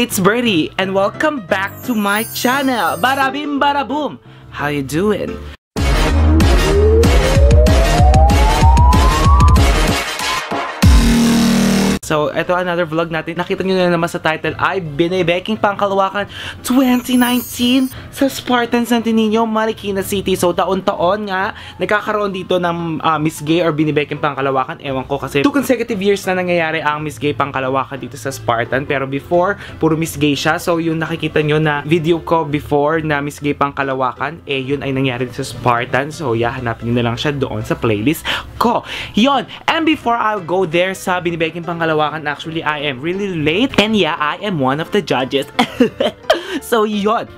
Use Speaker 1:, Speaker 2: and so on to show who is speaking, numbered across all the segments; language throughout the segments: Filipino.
Speaker 1: it's Birdie and welcome back to my channel. Barabim Baraboom. How you doing? So, ito another vlog natin. Nakita nyo na naman sa title ay Binibeking Pangkalawakan 2019 sa Spartan Santo Niño, Marikina City. So, taon-taon nga, nagkakaroon dito ng uh, Miss Gay or Binibeking Pangkalawakan. Ewan ko kasi 2 consecutive years na nangyayari ang Miss Gay Pangkalawakan dito sa Spartan. Pero before, puro Miss Gay siya. So, yung nakikita nyo na video ko before na Miss Gay Pangkalawakan, eh, yun ay nangyari sa Spartan. So, yeah, hanapin nyo na lang siya doon sa playlist ko. Yon. And before I go there sa Binibeking Pangkalawakan, Kalawakan. Actually, I am really late. And yeah, I am one of the judges. so, yon.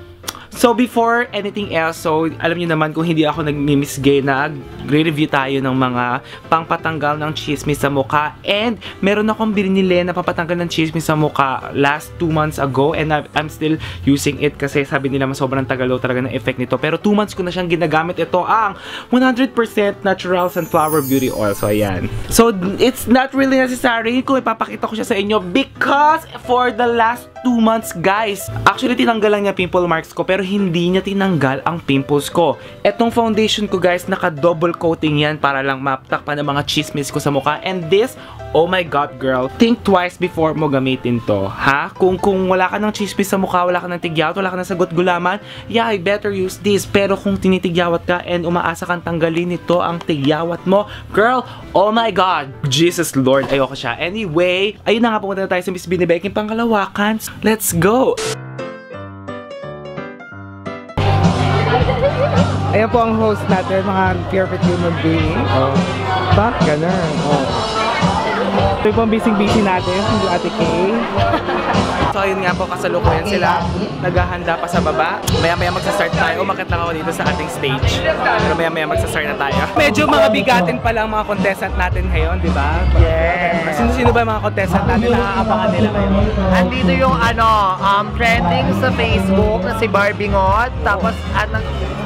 Speaker 1: So, before anything else, so, alam niyo naman kung hindi ako nag-misgay na re-review tayo ng mga pangpatanggal ng chismis sa mukha. And, meron akong binili na papatanggal ng chismis sa mukha last 2 months ago. And I'm still using it kasi sabi nila sobrang tagal talaga ng effect nito. Pero 2 months ko na siyang ginagamit. Ito ang 100% natural sunflower beauty oil. So, ayan. So, it's not really necessary kung ipapakita ko siya sa inyo because for the last 2 months, guys, actually tinanggal lang niya pimple marks ko pero hindi niya tinanggal ang pimples ko. Etong foundation ko guys, naka-double coating yan para lang matakpan ng mga chismis ko sa mukha. And this, oh my god girl, think twice before mo gamitin to. Ha? Kung, kung wala ka ng chismis sa mukha, wala ka ng tigyawat, wala ka ng sagot gulaman, yeah, I better use this. Pero kung tinitigyawat ka and umaasa kang tanggalin nito ang tigyawat mo, girl, oh my god, Jesus Lord, ayoko siya. Anyway, ayun na nga pumunta na tayo sa Miss Binibeking Pangalawakan. Let's go! Ayan po ang host natin, mga perfect human being. Oh. Ba? Ganun. Oh. Ito po ang busy-busy natin, si Ate Kay. so ayun nga po, kasalukuyan sila. Naghahanda pa sa baba. Maya-maya magsa-start tayo. Umakit lang ako dito sa ating stage. Pero maya-maya magsa-start na tayo. Medyo mga bigatin pa lang mga contestant natin ngayon, di ba?
Speaker 2: Yes.
Speaker 1: Sino-sino ba yung mga contestant natin na nakakapangan nila ngayon?
Speaker 2: Andito yung ano, um, trending sa Facebook na si Barbie Ngot. Tapos anong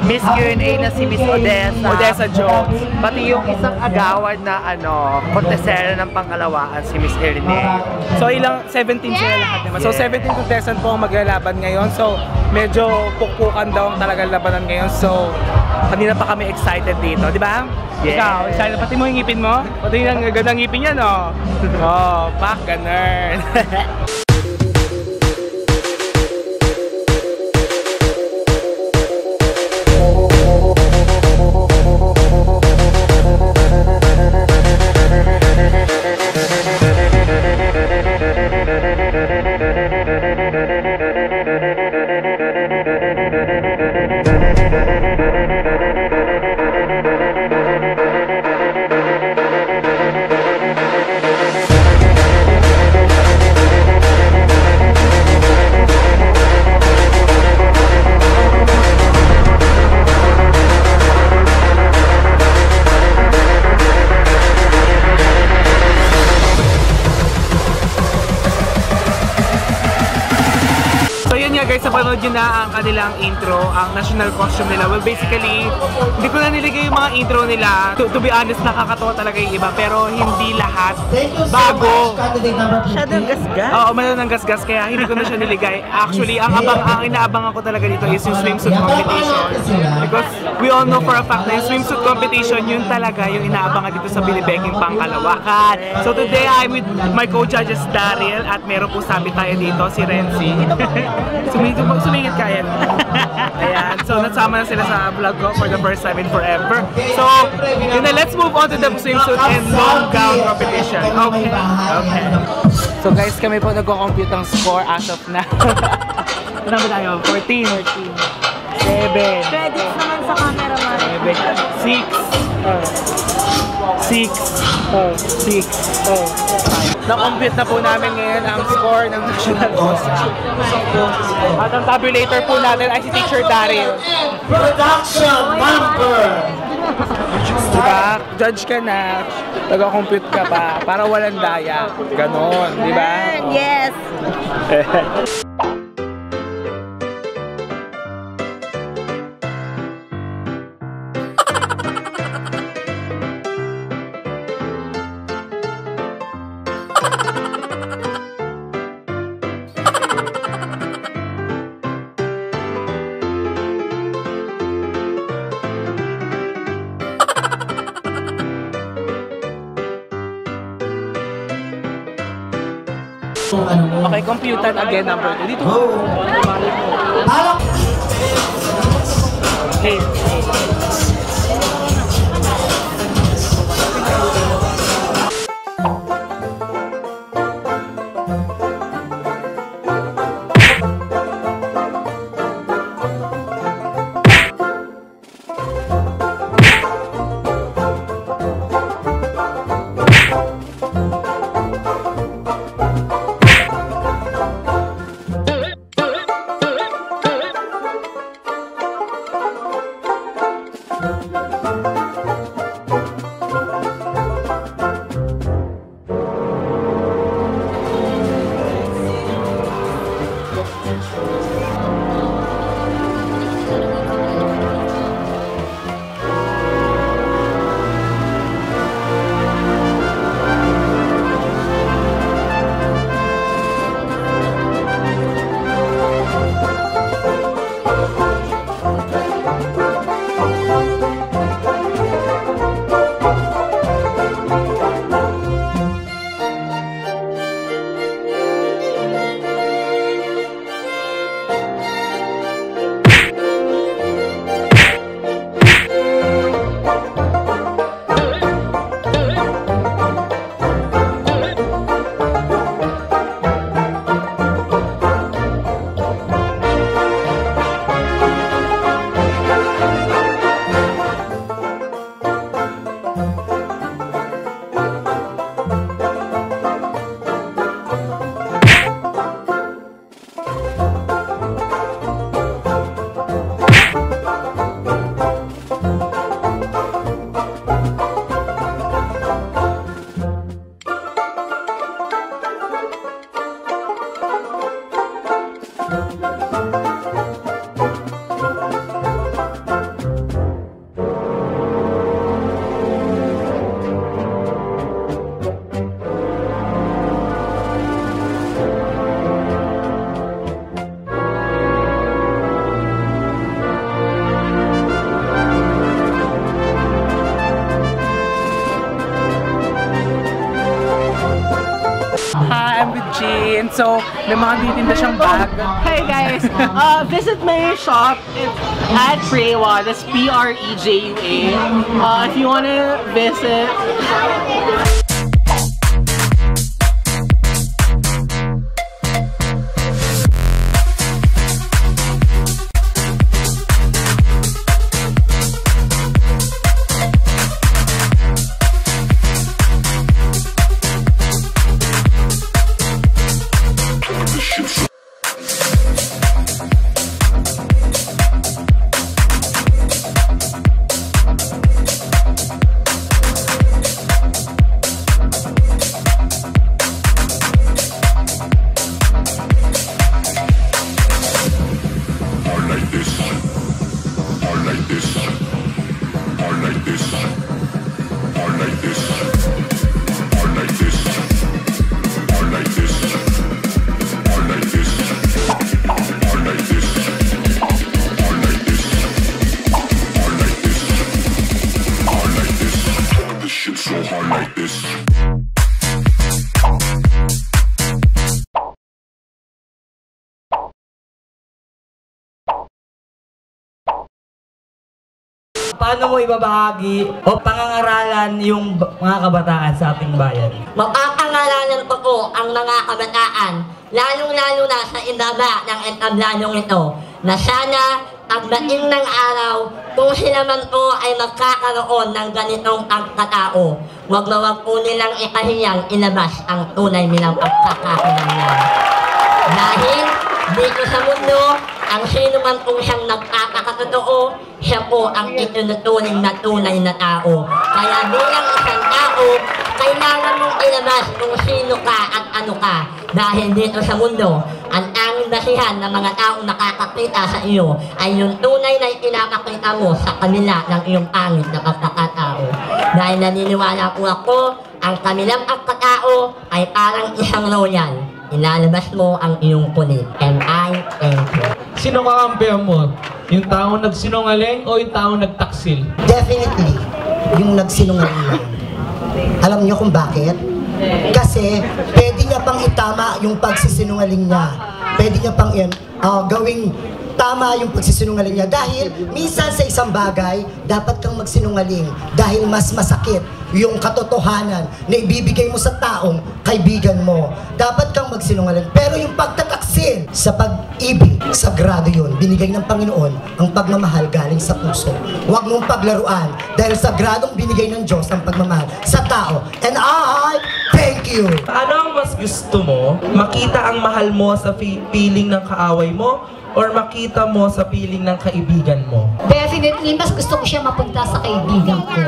Speaker 2: Miss Q&A na si Miss Odessa.
Speaker 1: Odessa Jones.
Speaker 2: Pati yung isang agawad na ano, kontesera ng pangkalawaan si Miss Irene.
Speaker 1: So ilang 17 sila lahat naman. So 17 contestant po ang maglalaban ngayon. So medyo pukpukan daw ang talagang labanan ngayon. So kanina pa kami excited dito, di ba?
Speaker 2: Yes.
Speaker 1: Ikaw, excited pati mo yung ngipin mo? Pati yung gandang ngipin yan, oh. oh, pak, ganun. ang intro, ang national costume nila. Well, basically, hindi ko na niligay yung mga intro nila. To, to be honest, nakakatawa talaga yung iba, pero hindi lahat bago.
Speaker 2: Masyadong gasgas.
Speaker 1: Oo, meron ng gasgas, kaya hindi ko na siya niligay. Actually, ang abang ang inaabangan ko talaga dito is yung swimsuit competition. Because we all know for a fact na yung swimsuit competition, yun talaga yung inaabangan dito sa Binibeking Pangkalawakan. So today, I'm with my co-judges Daryl at meron po sabi tayo dito, si Renzi. Sumingit, sumingit ka yan. Ayan. So, nasama na sila sa vlog ko for the first time in forever. So, yun na, let's move on to the swimsuit and long gown competition. Okay. Okay. So, guys, kami po nagko-compute ng score as of now. Ano ba tayo? 14. 14. 7.
Speaker 3: Credits naman sa cameraman.
Speaker 1: 7. 6. 6. 6. Na-compute na po namin ngayon ang score ng national costume. At ang tabulator po natin ay si Teacher Daryl.
Speaker 4: Production number
Speaker 1: Diba? Judge ka na, taga-compute ka pa, para walang daya. Ganon, di ba?
Speaker 3: Yes.
Speaker 1: Okay, computer again, number 2. Dito.
Speaker 4: Alak!
Speaker 1: Hey. So, may mga titinda siyang bag.
Speaker 5: Hey guys, uh, visit my shop. It's at Prewa. That's P-R-E-J-U-A. Uh, if you want to visit,
Speaker 6: Paano mo ibabahagi o pangangaralan yung mga kabataan sa ating bayan?
Speaker 7: Mapapangalanan ko po ang mga kabataan, lalong-lalo na sa ibaba ng entablanong ito, na sana pagdating ng araw, kung sila man po ay magkakaroon ng ganitong pagkatao, wag na wag po nilang ikahiyang ilabas ang tunay nilang pagkakakilanlan. Dahil dito sa mundo, ang sino man po siyang nagkakatotoo, siya po ang itinuturing na tunay na tao. Kaya bilang isang tao, kailangan mong ilabas kung sino ka at ano ka. Dahil dito sa mundo, ang tanging basihan ng mga taong nakakakita sa iyo ay yung tunay na ipinapakita mo sa kanila ng iyong pangit na pagkakatao. Dahil naniniwala po ako, ang kanilang pagkatao ay parang isang royal. Ilalabas mo ang iyong kulit. And I thank you.
Speaker 8: Sino kakampihan mo? Yung taong nagsinungaling o yung taong nagtaksil?
Speaker 9: Definitely, yung nagsinungaling. Alam niyo kung bakit? Kasi pwede niya pang itama yung pagsisinungaling niya. Pwede niya pang yan, ah, gawing tama yung pagsisinungaling niya. Dahil minsan sa isang bagay, dapat kang magsinungaling. Dahil mas masakit yung katotohanan na ibibigay mo sa taong kaibigan mo. Dapat kang magsinungaling. Pero yung pagtataksin sa pag-ibig, sagrado yun. Binigay ng Panginoon ang pagmamahal galing sa puso. Huwag mong paglaruan dahil sagradong binigay ng Diyos ang pagmamahal sa tao. And I thank you.
Speaker 10: Ano ang mas gusto mo? Makita ang mahal mo sa feeling ng kaaway mo? Or makita mo sa feeling ng kaibigan mo?
Speaker 11: Definitely, mas gusto ko siya mapunta sa kaibigan ko.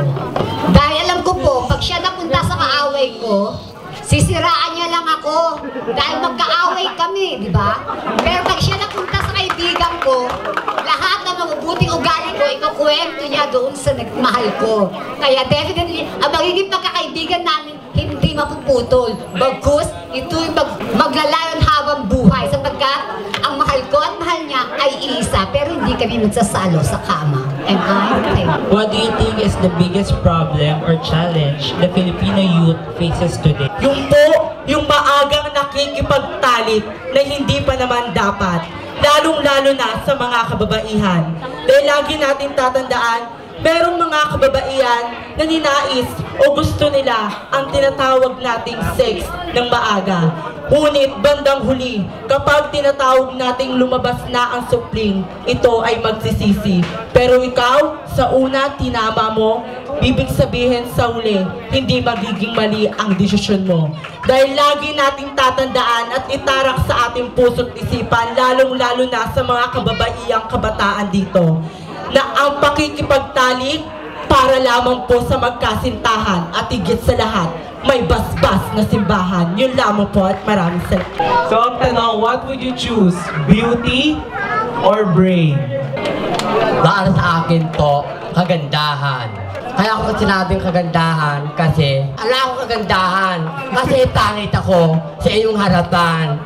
Speaker 11: Dahil alam ko po, pag siya napunta sa kaaway ko, sisiraan niya lang ako. Dahil magkaaway kami, di ba? Pero pag siya napunta sa kaibigan ko, lahat ng mabubuting ugali ko, ikukwento niya doon sa nagmahal ko. Kaya definitely, ang magiging pagkakaibigan namin, hindi mapuputol. Bagkus, ito yung mag maglalayon habang buhay sapagkat ay isa pero hindi kami magsasalo sa kama. And I think
Speaker 6: What do you think is the biggest problem or challenge the Filipino youth faces today?
Speaker 10: Yung po, yung maagang nakikipagtalit na hindi pa naman dapat. Lalong-lalo na sa mga kababaihan. Dahil lagi natin tatandaan, merong mga kababaihan na ninais o gusto nila ang tinatawag nating sex ng maaga. Ngunit bandang huli, kapag tinatawag nating lumabas na ang supling, ito ay magsisisi. Pero ikaw, sa una, tinama mo, bibig sabihin sa huli, hindi magiging mali ang desisyon mo. Dahil lagi nating tatandaan at itarak sa ating puso't isipan, lalong-lalo na sa mga kababaiyang kabataan dito, na ang pakikipagtalik para lamang po sa magkasintahan at higit sa lahat, may basbas na simbahan. Yun lamang po at maraming salamat.
Speaker 8: So ang tanong, what would you choose? Beauty or brain?
Speaker 6: Para sa akin to, kagandahan. Kaya ako sinabing kagandahan kasi, ala ko kagandahan. Kasi pangit ako sa iyong harapan.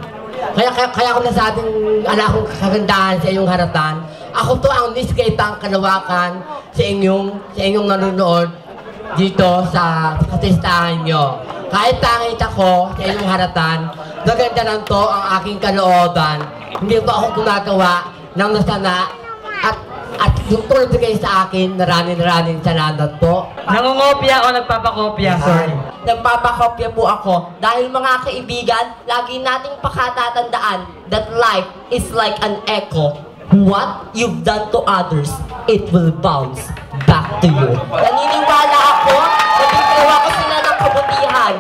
Speaker 6: Kaya, kaya, kaya ako nasabing ala ko kagandahan sa iyong harapan. Ako to ang miskitang kalawakan sa inyong, sa inyong nanonood dito sa katistahan nyo. Kahit pangit ako sa inyong harapan, maganda lang to ang aking kalooban. Hindi po ako gumagawa ng masama at at yung tulad kayo sa akin, maraming maraming salamat po.
Speaker 10: Nangungopia o nagpapakopia?
Speaker 6: Sorry. Nagpapakopya po ako dahil mga kaibigan, lagi nating pakatatandaan that life is like an echo. What you've done to others, it will bounce back to you. Naniniwala ako na ko sila ng kabutihan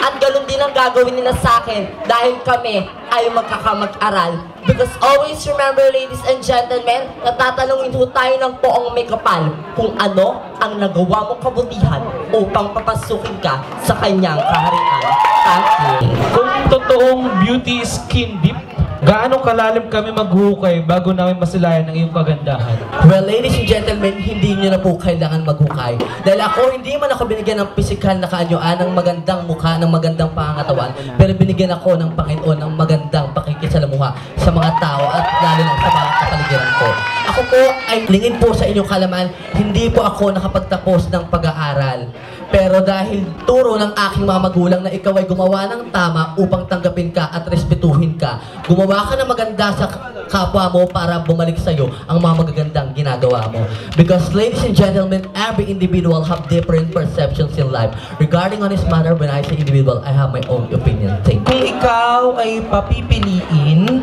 Speaker 6: at ganun din ang gagawin nila sa akin dahil kami ay magkakamag-aral. Because always remember, ladies and gentlemen, natatanungin ho tayo ng poong may kapal kung ano ang nagawa mong kabutihan upang papasukin ka sa kanyang kaharian. Thank you.
Speaker 8: Kung totoong beauty is skin deep, gaano kalalim kami maghukay bago namin masilayan ang iyong kagandahan?
Speaker 6: Well, ladies and gentlemen, hindi nyo na po kailangan maghukay. Dahil ako, hindi man ako binigyan ng physical na kaanyuan, ng magandang mukha, ng magandang pangatawan, pero binigyan ako ng Panginoon ng magandang pakikisalamuha sa mga tao at lalo na sa mga kapaligiran ko. Ako po ay lingid po sa inyong kalaman, hindi po ako nakapagtapos ng pag-aaral. Pero dahil turo ng aking mga magulang na ikaw ay gumawa ng tama upang tanggapin ka at respetuhin ka, gumawa ka ng maganda sa kapwa mo para bumalik sa'yo ang mga magagandang ginagawa mo. Because ladies and gentlemen, every individual have different perceptions in life. Regarding on this matter, when I say individual, I have my own opinion. Thank you.
Speaker 10: Kung ikaw ay papipiliin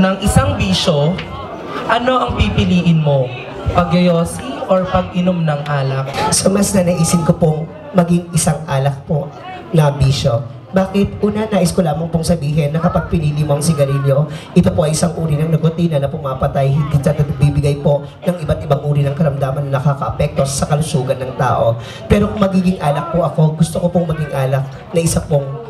Speaker 10: ng isang bisyo, ano ang pipiliin mo? Pagyoyosi or pag-inom ng alak?
Speaker 9: So mas na naisin ko pong maging isang alak po na bisyo. Bakit? Una, nais ko lamang pong sabihin na kapag pinili mo ang sigarilyo, ito po ay isang uri ng nikotina na pumapatay higit sa nagbibigay po ng iba't ibang uri ng karamdaman na nakakaapekto sa kalusugan ng tao. Pero kung magiging alak po ako, gusto ko pong maging alak na isa pong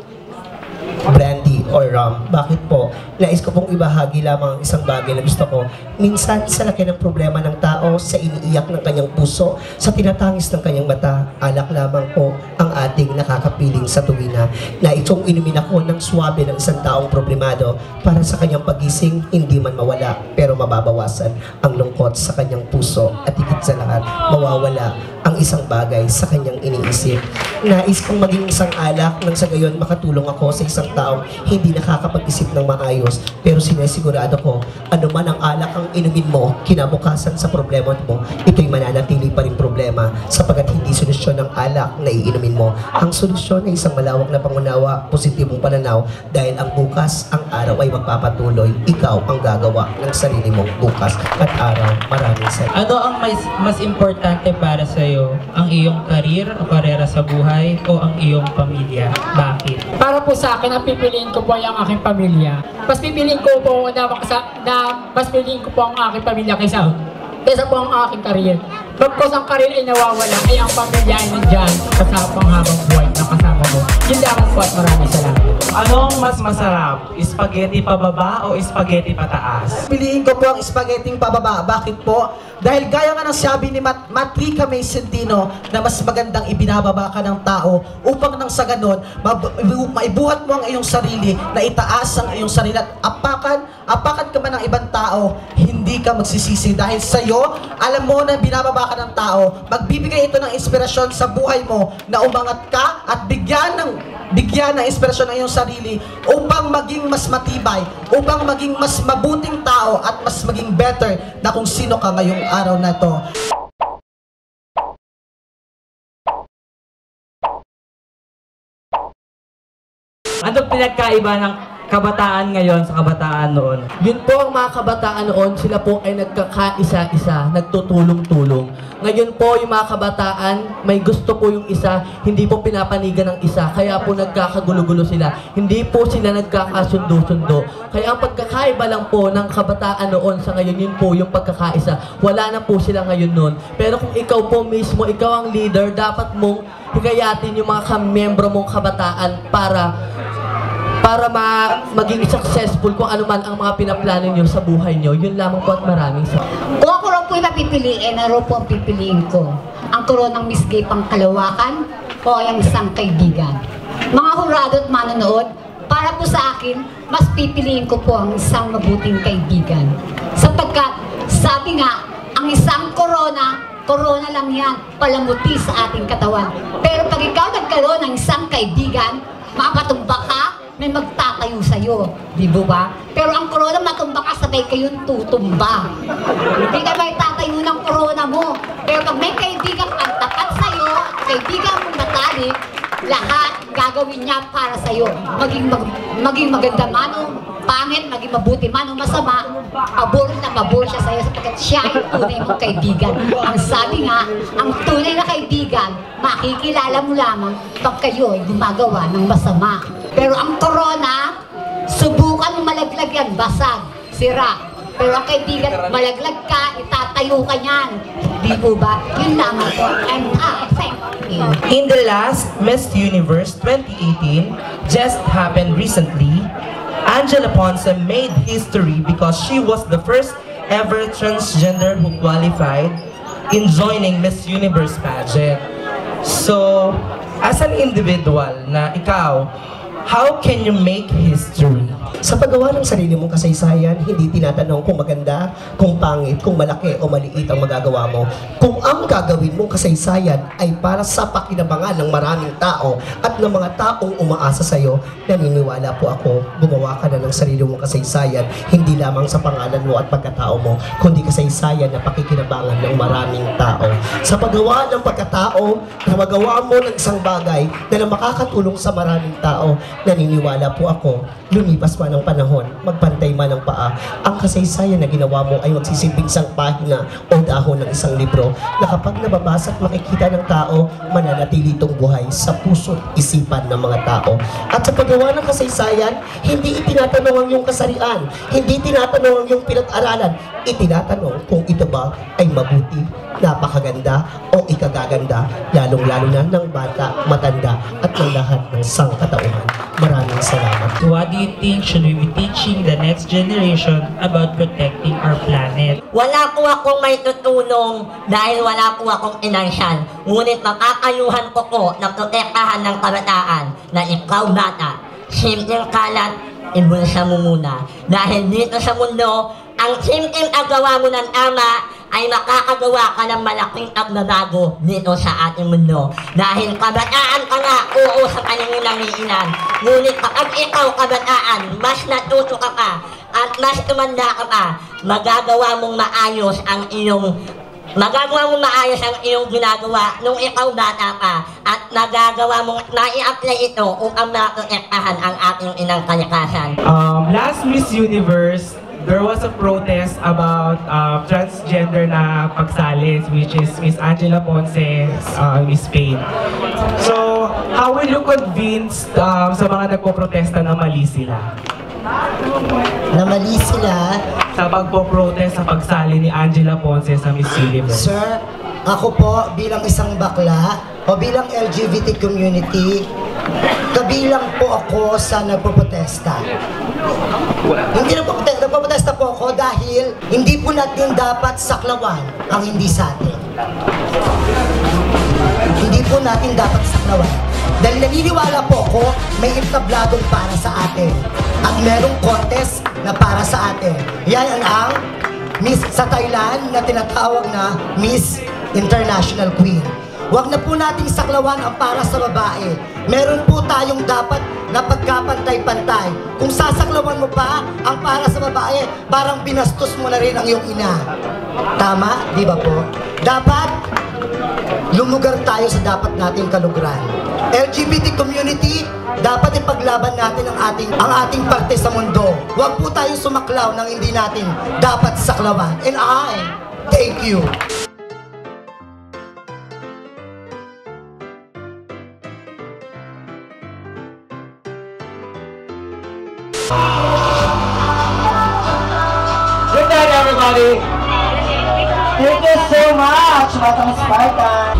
Speaker 9: brandy
Speaker 12: or rum. Bakit po? Nais ko pong ibahagi lamang ang isang bagay na gusto ko. Minsan, sa laki ng problema ng tao, sa iniiyak ng kanyang puso, sa tinatangis ng kanyang mata, alak lamang po ang ating nakakapiling sa tuwina na itong inumin ako ng swabe ng isang taong problemado para sa kanyang pagising, hindi man mawala, pero mababawasan ang lungkot sa kanyang puso at higit sa lahat, mawawala ang isang bagay sa kanyang iniisip. Nais kong maging isang alak nang sa gayon makatulong ako sa isang taong hindi nakakapag-isip ng maayos. Pero sinesigurado ko ano man ang alak ang inumin mo kinabukasan sa problema mo ito'y mananatili pa rin problema sapagat hindi solusyon ng alak na iinumin mo. Ang solusyon ay isang malawak na pangunawa positibong pananaw dahil ang bukas ang araw ay magpapatuloy. Ikaw ang gagawa ng sarili mong bukas. At araw maraming salamat.
Speaker 13: Ano ang mas, mas importante para sa iyo? Ang iyong karir o karera sa buhay o ang iyong pamilya? Bakit?
Speaker 14: Para po sa akin, ang pipiliin ko po ay ang aking pamilya. Mas pipiliin ko po na, na mas pipiliin ko po ang aking pamilya kaysa kaysa po ang aking karir. Pagkos ang karir ay nawawala, ay ang pamilya ay nandyan kasama pang habang buhay na kasama mo. Yun lamang po at maraming salamat.
Speaker 5: Anong mas masarap? Spaghetti pababa o spaghetti pataas?
Speaker 15: Piliin ko po ang spaghetti pababa. Bakit po? Dahil gaya nga ng sabi ni Mat Matrika May Centino na mas magandang ibinababa ka ng tao upang nang sa ganon, maibuhat mo ang iyong sarili na itaas ang iyong sarili at apakan, apakan ka man ng ibang tao, hindi ka magsisisi dahil sa iyo, alam mo na binababa ka ng tao, magbibigay ito ng inspirasyon sa buhay mo na umangat ka at bigyan ng bigyan ng inspirasyon ang iyong sarili upang maging mas matibay, upang maging mas mabuting tao at mas maging better na kung sino ka ngayong araw na to.
Speaker 13: Ano pinagkaiba ng kabataan ngayon sa kabataan noon?
Speaker 6: Yun po ang mga kabataan noon, sila po ay nagkakaisa-isa, nagtutulong-tulong. Ngayon po yung mga kabataan, may gusto po yung isa, hindi po pinapanigan ng isa, kaya po nagkakagulo-gulo sila. Hindi po sila nagkakasundo-sundo. Kaya ang pagkakaiba lang po ng kabataan noon sa ngayon, yun po yung pagkakaisa. Wala na po sila ngayon noon. Pero kung ikaw po mismo, ikaw ang leader, dapat mong hikayatin yung mga kamembro mong kabataan para para ma maging successful kung ano man ang mga pinaplano nyo sa buhay nyo. Yun lamang po at maraming sa
Speaker 11: Kung ako raw po yung mapipiliin, ano po ang pipiliin ko? Ang koronang Miss Gay pang kalawakan o ang isang kaibigan? Mga hurado at manonood, para po sa akin, mas pipiliin ko po ang isang mabuting kaibigan. Sapagkat, sabi nga, ang isang corona, corona lang yan, palamuti sa ating katawan. Pero pag ikaw nagkaroon ng isang kaibigan, makatumba ka, may magtatayo sa'yo. Di ba ba? Pero ang corona, matumba ka, sabay kayong tutumba. Hindi ka may tatayo ng corona mo. Pero pag may kaibigan kang tapat sa'yo, kaibigan mong matalik, lahat gagawin niya para sa'yo. Maging, mag, maging maganda man o pangit, maging mabuti man o masama, pabor na pabor siya sa'yo sapagkat siya ay tunay mong kaibigan. Ang sabi nga, ang tunay na kaibigan, makikilala mo lamang pag kayo ay gumagawa ng masama. Pero ang corona, subukan malaglag yan, basag, sira. Pero ang kaibigan, malaglag ka, itatayo ka niyan. Di po ba? Yun lamang po. And ah, thank you.
Speaker 5: In the last Miss Universe 2018, just happened recently, Angela Ponce made history because she was the first ever transgender who qualified in joining Miss Universe pageant. So, as an individual na ikaw, how can you make history?
Speaker 12: Sa paggawa ng sarili mong kasaysayan, hindi tinatanong kung maganda, kung pangit, kung malaki o maliit ang magagawa mo. Kung ang gagawin mong kasaysayan ay para sa pakinabangan ng maraming tao at ng mga taong umaasa sa iyo, naniniwala po ako, gumawa ka na ng sarili mong kasaysayan, hindi lamang sa pangalan mo at pagkatao mo, kundi kasaysayan na pakikinabangan ng maraming tao. Sa paggawa ng pagkatao, na magawa mo ng isang bagay na makakatulong sa maraming tao, naniniwala po ako, lumipas man ang panahon, magpantay man ang paa, ang kasaysayan na ginawa mo ay magsisilbing isang pahina o dahon ng isang libro na kapag nababasa at makikita ng tao, mananatili itong buhay sa puso isipan ng mga tao. At sa paggawa ng kasaysayan, hindi itinatanong ang iyong kasarian, hindi tinatanong ang iyong pinag-aralan, itinatanong kung ito ba ay mabuti, napakaganda o ikagaganda, lalong-lalo na ng bata, matanda at ng lahat ng sangkatauhan. Maraming salamat
Speaker 13: What do you think should we be teaching the next generation about protecting our planet?
Speaker 7: Wala po akong may tutulong dahil wala po akong inansyan. Ngunit makakayuhan ko po na protektahan ng kabataan na ikaw bata. Simpleng kalat, ibulsa mo muna. Dahil dito sa mundo, ang simpleng agawa mo ng tama ay makakagawa ka ng malaking pagbabago dito sa ating mundo. Dahil kabataan ka nga, oo sa paningin ng iilan. Ngunit kapag ikaw kabataan, mas natuto ka pa at mas tumanda ka pa, magagawa mong maayos ang iyong Magagawa mong maayos ang iyong ginagawa nung ikaw bata pa at magagawa mong nai-apply ito upang maprotektahan ang ating inang kalikasan.
Speaker 1: Um, last Miss Universe, there was a protest about uh, transgender na pagsali, which is Miss Angela Ponce, uh, Miss Spain. So, how will you convince um, sa mga nagpo-protesta na mali sila?
Speaker 9: Na mali sila?
Speaker 1: Sa pagpo-protest sa pagsali ni Angela Ponce sa Miss Universe.
Speaker 9: Sir, ako po bilang isang bakla o bilang LGBT community, kabilang po ako sa nagpo-protesta. Hindi nagpo-protesta po ako dahil hindi po natin dapat saklawan ang hindi sa atin. Hindi po natin dapat saklawan. Dahil naniniwala po ako, may intabladong para sa atin. At merong contest na para sa atin. Yan ang ang Miss sa Thailand na tinatawag na Miss International Queen. Huwag na po nating saklawan ang para sa babae. Meron po tayong dapat na pagkapantay-pantay. Kung sasaklawan mo pa ang para sa babae, parang binastos mo na rin ang iyong ina. Tama? Di ba po? Dapat lumugar tayo sa dapat nating kaluguran. LGBT community, dapat ipaglaban natin ang ating ang ating parte sa mundo. Huwag po tayong sumaklaw ng hindi natin dapat saklawan. And I thank you.
Speaker 15: Everybody. Thank you so much, Batang Spartan.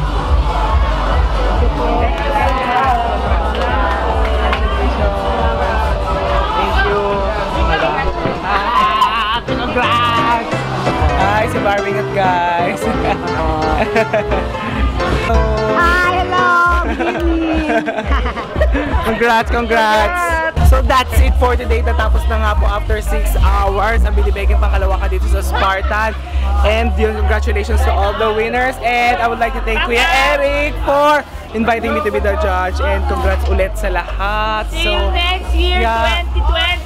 Speaker 1: Congrats! Hi, si Barbingat guys!
Speaker 11: Hi, hello!
Speaker 1: congrats, congrats! So that's it for today. Tatapos na nga po after 6 hours. Ang binibigyan pangalawa ka dito sa Spartan. And yun, congratulations to all the winners. And I would like to thank Kuya Eric for inviting me to be the judge. And congrats ulit sa lahat.
Speaker 3: See Year yeah.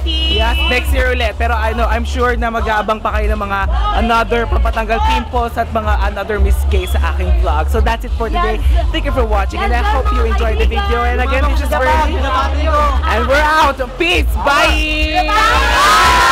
Speaker 3: 2020!
Speaker 1: Yes, next year ulit. Pero ano, I'm sure na mag-aabang pa kayo ng mga another pampatanggal pimples at mga another Miss K sa aking vlog. So that's it for today. Yes. Thank you for watching and I hope you enjoyed the video. And again, this is Bernie. And we're out! Peace! Bye! Bye!